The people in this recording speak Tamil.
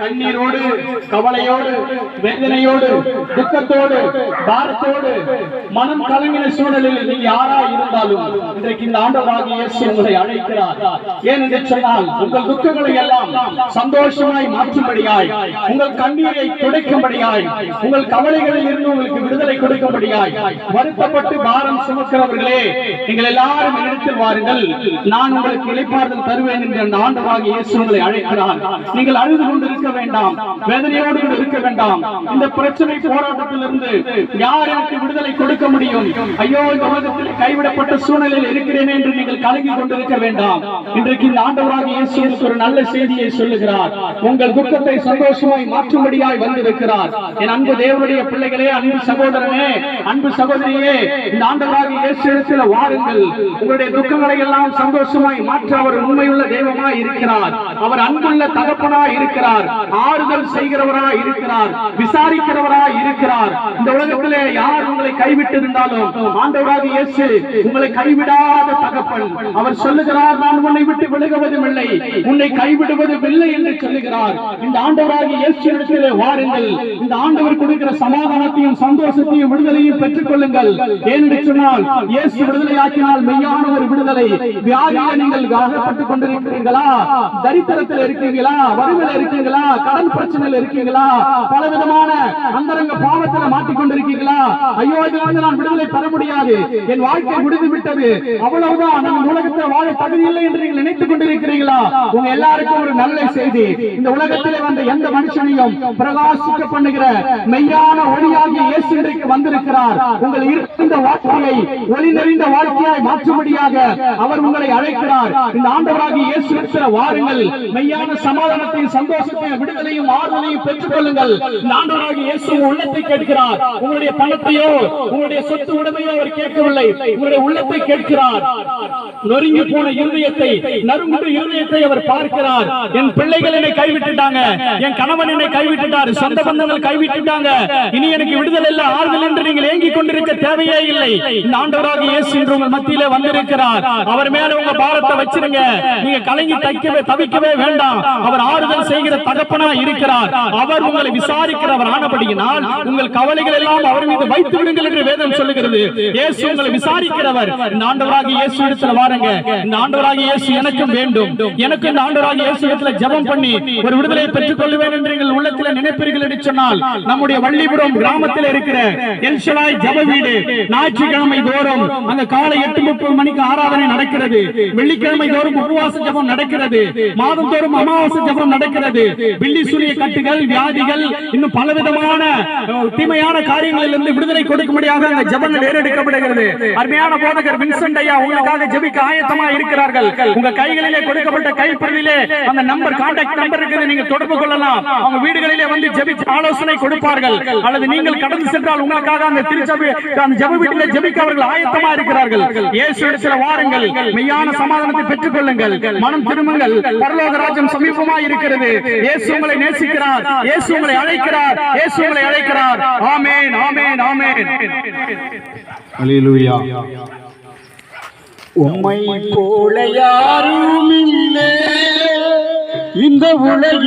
கண்ணீரோடு கவலையோடு வேதனையோடு துக்கத்தோடு பாரத்தோடு மனம் கலங்கின சூழலில் நீ யாரா இருந்தாலும் இன்றைக்கு இந்த ஆண்டவராகிய இயேசு உங்களை அழைக்கிறார். ஏனென்று சொன்னால் உங்கள் துக்கங்களை எல்லாம் சந்தோஷமாய் மாற்றும்படியாய் உங்கள் கண்ணீரை துடைக்கும்படியாய் உங்கள் கவலைகளில் இருந்து உங்களுக்கு விடுதலை கொடுக்கும்படியாய் வருத்தப்பட்டு பாரம் சுமக்கிறவர்களே நீங்கள் எல்லாரும் என்னிடத்தில் வாருங்கள். நான் உங்களுக்கு இழைப்பார்கள் தருவேன் என்று அந்த ஆண்டவராகிய இயேசு உங்களை அழைக்கிறார். நீங்கள் அழுது கொண்டிருக்க இருக்க வேண்டாம். வேதனையோடு இருக்க வேண்டாம். இந்த பிரச்சனை போராட்டத்திலிருந்து யார் எனக்கு விடுதலை கொடுக்க முடியும்? ஐயோ இந்த உலகத்தில் கைவிடப்பட்ட சூழ்நிலையில் இருக்கிறேன் என்று நீங்கள் கலங்கி கொண்டிருக்க வேண்டாம். இன்றைக்கு இந்த ஆண்டவராக இயேசு ஒரு நல்ல செய்தியை சொல்லுகிறார். உங்கள் துக்கத்தை சந்தோஷமாய் மாற்றும்படியாய் வந்திருக்கிறார். என் அன்பு தேவனுடைய பிள்ளைகளே அன்பு சகோதரனே அன்பு சகோதரியே இந்த ஆண்டவராக இயேசுல வாருங்கள். உங்களுடைய துக்கங்களை எல்லாம் சந்தோஷமாய் மாற்ற அவர் உண்மையுள்ள தெய்வமாய் இருக்கிறார். அவர் அன்புள்ள தகப்பனாய் இருக்கிறார். ஆறுதல் செய்கிறவராய் இருக்கிறார். விசாரிக்கிறவராய் இருக்கிறார். இந்த உலகத்திலே யார் உங்களை கைவிட்டிருந்தாலும் ஆண்டவராக இயேசு உங்களை கைவிடாத தகப்பன். அவர் சொல்லுகிறார் நான் உன்னை விட்டு விலகுவதும் இல்லை. உன்னை கைவிடுவதும் இல்லை என்று சொல்லுகிறார். இந்த ஆண்டவராக இயேசு இடத்திலே வாருங்கள். இந்த ஆண்டவர் கொடுக்கிற சமாதானத்தையும் சந்தோஷத்தையும் விடுதலையும் பெற்றுக் கொள்ளுங்கள் ஏனென்று சொன்னால் இயேசு விடுதலையாக்கினால் மெய்யான ஒரு விடுதலை. வியாதியில நீங்கள் காகப்பட்டுக் கொண்டிருக்கிறீர்களா? தரித்திரத்தில் இருக்கீங்களா வறுமையில் இருக்கீங்களா கடன் பிரச்சனையில் இருக்கீங்களா பலவிதமான அந்தரங்க பாவத்துல மாட்டிக்கொண்டிருக்கீங்களா ஐயோ இதிலிருந்து நான் விடுதலை பெற முடியாது. என் வாழ்க்கை முடிந்து விட்டது அவ்வளவுதான். நான் உலகத்தில் வாழ தகுதி இல்லை என்று நீங்கள் நினைத்துக் கொண்டிருக்கிறீர்களா? உங்க எல்லாருக்கும் ஒரு நல்ல செய்தி. இந்த உலகத்தில் வந்த எந்த மனுஷனையும் பிரகாசிக்க பண்ணுகிற மெய்யான ஒளியாகிய இயேசு இன்றைக்கு வந்திருக்கிறார். உங்கள் இருந்த வாழ்க்கையை ஒளி நிறைந்த வாழ்க்கையாய் மாற்றும்படியாக அவர் உங்களை அழைக்கிறார். இந்த ஆண்டவராகிய இயேசு இருக்கிற வாருங்கள். மெய்யான சமாதானத்தையும் சந்தோஷத்தையும் விடுதலையும் ஆறுதலையும் பெற்றுக் கொள்ளுங்கள் இந்த ஆண்டவராகிய இயேசு உள்ளத்தை உள்ளத்தை கேட்கிறார். உங்களுடைய பணத்தையோ உங்களுடைய சொத்து உடமையோ அவர் கேட்கவில்லை. உங்களுடைய உள்ளத்தை கேட்கிறார். நொறுங்கி போன இருதயத்தை நறுங்குண்டு இருதயத்தை அவர் பார்க்கிறார். என் பிள்ளைகள் என்னை கைவிட்டுட்டாங்க. என் கணவன் என்னை கைவிட்டுட்டார். சொந்த பந்தங்கள் கைவிட்டுட்டாங்க. இனி எனக்கு விடுதல் இல்ல ஆறுதல் என்று நீங்கள் ஏங்கிக் கொண்டிருக்க தேவையே இல்லை. இந்த ஆண்டவராக இயேசு என்று உங்கள் மத்தியிலே வந்திருக்கிறார். அவர் மேல உங்க பாரத்தை வச்சிருங்க. நீங்க கலங்கி தைக்கவே தவிக்கவே வேண்டாம். அவர் ஆறுதல் செய்கிற தகப்பனா இருக்கிறார். அவர் உங்களை விசாரிக்கிறவர் ஆனபடியினால் உங்கள் கவலைகள் எல்லாம் அவர் மீது வைத்து விடுங்கள் என்று வேதம் சொல்லுகிறது. இயேசு உங்களை விசாரிக்கிறவர். இந்த ஆண்டவராக இயேசு இடத்துல வாருங்க. இந்த ஆண்டவராக இயேசு எனக்கும் வேண்டும். எனக்கு இந்த ஆண்டவராக இயேசு இடத்துல ஜெபம் பண்ணி ஒரு விடுதலை பெற்றுக் கொள்வேன் என்று நீங்கள் உள்ளத்தில் நினைப்பீர்கள் என்று சொன்னால் நம்முடைய வள்ளிபுரம் கிராமத்தில் இருக்கிற எல்ஷலாய் ஜெப வீடு ஞாயிற்றுக்கிழமை தோறும் அந்த காலை எட்டு முப்பது மணிக்கு ஆராதனை நடக்கிறது. வெள்ளிக்கிழமை தோறும் உபவாச ஜெபம் நடக்கிறது. மாதம் தோறும் அமாவாசை ஜெபம் நடக்கிறது. பில்லி சுனிய கட்டுகள் வியாதிகள் இன்னும் பலவிதமான தீமையான காரியங்களிலிருந்து விடுதலை கொடுக்கும்படியாக அந்த ஜெபங்கள் ஏறெடுக்கப்படுகிறது. அருமையான போதகர் வின்சென்ட் ஐயா உங்களுக்காக ஜெபிக்க ஆயத்தமா இருக்கிறார்கள். உங்க கைகளிலே கொடுக்கப்பட்ட கைப்பிரதியிலே அந்த நம்பர் கான்டாக்ட் நம்பர் இருக்குது நீங்க தொடர்பு கொள்ளலாம். அவங்க வீடுகளிலே வந்து ஜெபிச்சு ஆலோசனை கொடுப்பார்கள். அல்லது நீங்கள் கடந்து சென்றால் உங்களுக்காக அந்த திருச்சபை அந்த ஜெப வீட்டிலே ஜெபிக்க அவர்கள் ஆயத்தமா இருக்கிறார்கள். இயேசு இடத்துல வாருங்கள் மெய்யான சமாதானத்தை பெற்றுக் கொள்ளுங்கள் மனம் திரும்புங்கள். பரலோக ராஜ்யம் சமீபமா இருக்கிறது. இயேசு உங்களை நேசிக்கிறார். இயேசு உங்களை அழைக்கிறார். இயேசு உங்களை அழைக்கிறார். ஆமென் ஆமென் ஆமென் அல்லேலூயா உம்மை போல யாரும் இல்லை. இந்த உலகில்